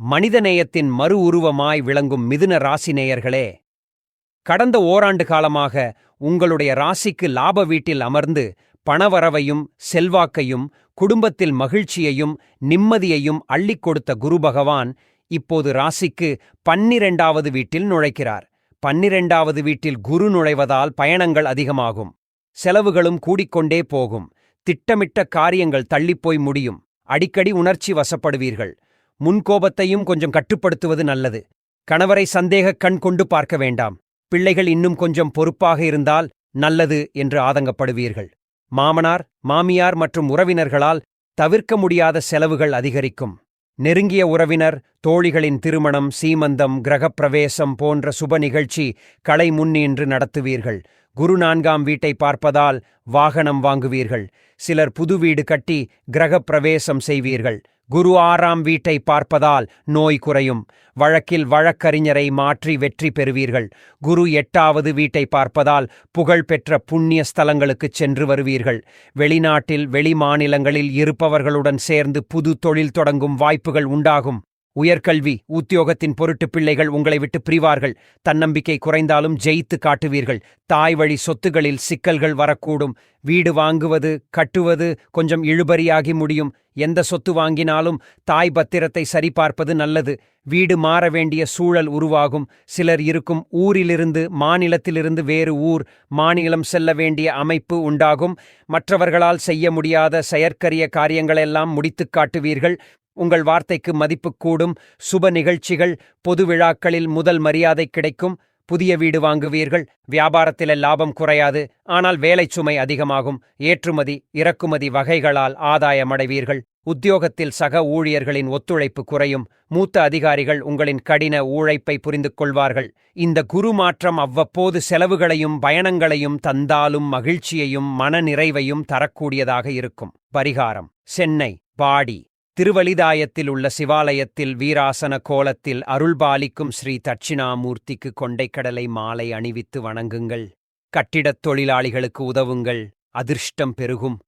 மனிதநேயத்தின் மறு உருவமாய் விளங்கும் மிதுன ராசி நேயர்களே கடந்த ஓராண்டு காலமாக உங்களுடைய ராசிக்கு லாப வீட்டில் அமர்ந்து பணவரவையும் செல்வாக்கையும் குடும்பத்தில் மகிழ்ச்சியையும் நிம்மதியையும் அள்ளிக் கொடுத்த குரு பகவான் இப்போது ராசிக்கு பன்னிரெண்டாவது வீட்டில் நுழைக்கிறார். பன்னிரெண்டாவது வீட்டில் குரு நுழைவதால் பயணங்கள் அதிகமாகும். செலவுகளும் கூடிக்கொண்டே போகும். திட்டமிட்ட காரியங்கள் தள்ளிப்போய் முடியும். அடிக்கடி உணர்ச்சி வசப்படுவீர்கள். முன்கோபத்தையும் கொஞ்சம் கட்டுப்படுத்துவது நல்லது. கணவரை சந்தேகக் கண் கொண்டு பார்க்க வேண்டாம். பிள்ளைகள் இன்னும் கொஞ்சம் பொறுப்பாக இருந்தால் நல்லது என்று ஆதங்கப்படுவீர்கள். மாமனார் மாமியார் மற்றும் உறவினர்களால் தவிர்க்க முடியாத செலவுகள் அதிகரிக்கும். நெருங்கிய உறவினர் தோழிகளின் திருமணம் சீமந்தம் கிரகப்பிரவேசம் போன்ற சுப நிகழ்ச்சி களை முன்னின்று நடத்துவீர்கள். குரு நான்காம் வீட்டை பார்ப்பதால் வாகனம் வாங்குவீர்கள். சிலர் புது வீடு கட்டி கிரகப்பிரவேசம் செய்வீர்கள். குரு ஆறாம் வீட்டை பார்ப்பதால் நோய் குறையும். வழக்கில் வழக்கறிஞரை மாற்றி வெற்றி பெறுவீர்கள். குரு எட்டாவது வீட்டை பார்ப்பதால் புகழ்பெற்ற புண்ணிய ஸ்தலங்களுக்குச் சென்று வருவீர்கள். வெளிநாட்டில் வெளிமாநிலங்களில் இருப்பவர்களுடன் சேர்ந்து புது தொழில் தொடங்கும் வாய்ப்புகள் உண்டாகும். உயர்கல்வி உத்தியோகத்தின் பொருட்டு பிள்ளைகள் உங்களை விட்டு பிரிவார்கள். தன்னம்பிக்கை குறைந்தாலும் ஜெயித்து காட்டுவீர்கள். தாய் வழி சொத்துகளில் சிக்கல்கள் வரக்கூடும். வீடு வாங்குவது கட்டுவது கொஞ்சம் இழுபறியாகி முடியும். எந்த சொத்து வாங்கினாலும் தாய் பத்திரத்தை சரிபார்ப்பது நல்லது. வீடு மாற வேண்டிய சூழல் உருவாகும். சிலர் இருக்கும் ஊரிலிருந்து மாநிலத்திலிருந்து வேறு ஊர் மாநிலம் செல்ல வேண்டிய அமைப்பு உண்டாகும். மற்றவர்களால் செய்ய முடியாத செயற்கரிய காரியங்களெல்லாம் முடித்துக் காட்டுவீர்கள். உங்கள் வார்த்தைக்கு மதிப்பு கூடும் சுப நிகழ்ச்சிகள் பொது விழாக்களில் முதல் மரியாதை கிடைக்கும் புதிய வீடு வாங்குவீர்கள் வியாபாரத்தில லாபம் குறையாது ஆனால் வேலை சுமை அதிகமாகும் ஏற்றுமதி இறக்குமதி வகைகளால் ஆதாயமடைவீர்கள் உத்தியோகத்தில் சக ஊழியர்களின் ஒத்துழைப்பு குறையும் மூத்த அதிகாரிகள் உங்களின் கடின உழைப்பை புரிந்து கொள்வார்கள் இந்த குரு மாற்றம் அவ்வப்போது செலவுகளையும் பயணங்களையும் தந்தாலும் மகிழ்ச்சியையும் மனநிறைவையும் தரக்கூடியதாக இருக்கும். பரிகாரம். சென்னை பாடி. திருவலிதாயத்தில் உள்ள சிவாலயத்தில் வீராசன கோலத்தில் அருள்பாலிக்கும் ஸ்ரீ தட்சிணாமூர்த்திக்கு கொண்டைக்கடலை மாலை அணிவித்து வணங்குங்கள். கட்டிடத் தொழிலாளிகளுக்கு உதவுங்கள். அதிர்ஷ்டம் பெருகும்.